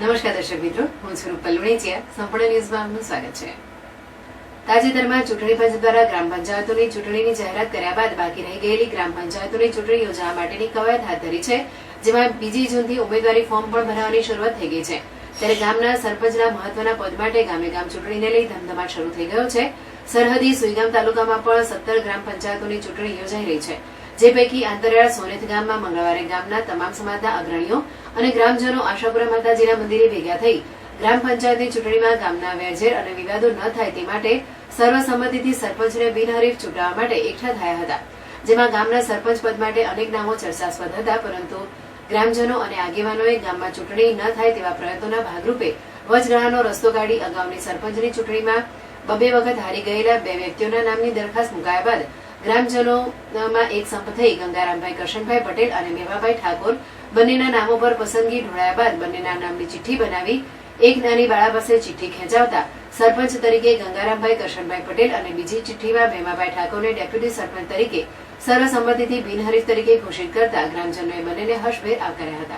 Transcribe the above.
નમસ્કાર દર્શક મિત્રો, હું છું રૂપલ લુણીચિયા. સંપૂર્ણ ન્યૂઝમાં આપનું સ્વાગત છે. તાજેતરમાં ચૂંટણી પંચ દ્વારા ગ્રામ પંચાયતોની ચૂંટણીની જાહેરાત કર્યા બાદ બાકી રહી ગયેલી ગ્રામ પંચાયતોની ચૂંટણી યોજવા માટેની કવાયત હાથ ધરી છે, જેમાં બીજી જૂનથી ઉમેદવારી ફોર્મ પણ ભરાવાની શરૂઆત થઈ ગઈ છે. ત્યારે ગામના સરપંચના મહત્વના પદ માટે ગામે ગામ ચૂંટણીને લઈ ધમધમાટ શરૂ થઈ ગયો છે. સરહદી સુઈગામ તાલુકામાં પણ સત્તર ગ્રામ પંચાયતોની ચૂંટણી યોજાઈ રહી છે. જે પૈકી આંતરિયાળ સોનેત ગામમાં મંગળવારે ગામના તમામ સમાજના અગ્રણીઓ અને ગ્રામજનો આશાપુરા માતાજીના મંદિરે ભેગા થઈ ગ્રામ પંચાયતની ચૂંટણીમાં ગામના વેરઝેર અને વિવાદો ન થાય તે માટે સર્વસંમતિથી સરપંચને બિનહરીફ ચૂંટવા માટે એકઠા થયા હતા, જેમાં ગામના સરપંચ પદ માટે અનેક નામો ચર્ચાસ્પદ હતા, પરંતુ ગ્રામજનો અને આગેવાનોએ ગામમાં ચૂંટણી ન થાય તેવા પ્રયત્નોના ભાગરૂપે વચગાળાનો રસ્તો કાઢી અગાઉની સરપંચની ચૂંટણીમાં બબે વખત હારી ગયેલા બે વ્યક્તિઓના નામની દરખાસ્ત મુકાયા બાદ ગ્રામજનોમાં એક સંપ થઈ ગંગારામભાઈ કરશનભાઈ પટેલ અને મેવાભાઈ ઠાકોર બંનેના નામો પર પસંદગી ઢોળાયા બાદ બંનેના નામની ચિઠ્ઠી બનાવી એક નાની બાળા પાસે ચિઠ્ઠી ખેંચાવતા સરપંચ તરીકે ગંગારામભાઈ કરશનભાઈ પટેલ અને બીજી ચિઠ્ઠીમાં ભેમાભાઈ ઠાકોરને ડેપ્યુટી સરપંચ તરીકે સર્વસંમતિથી બિનહરીફ તરીકે ઘોષિત કરતા ગ્રામજનોએ બંનેને હર્ષભેર આવકાર્યા હતા.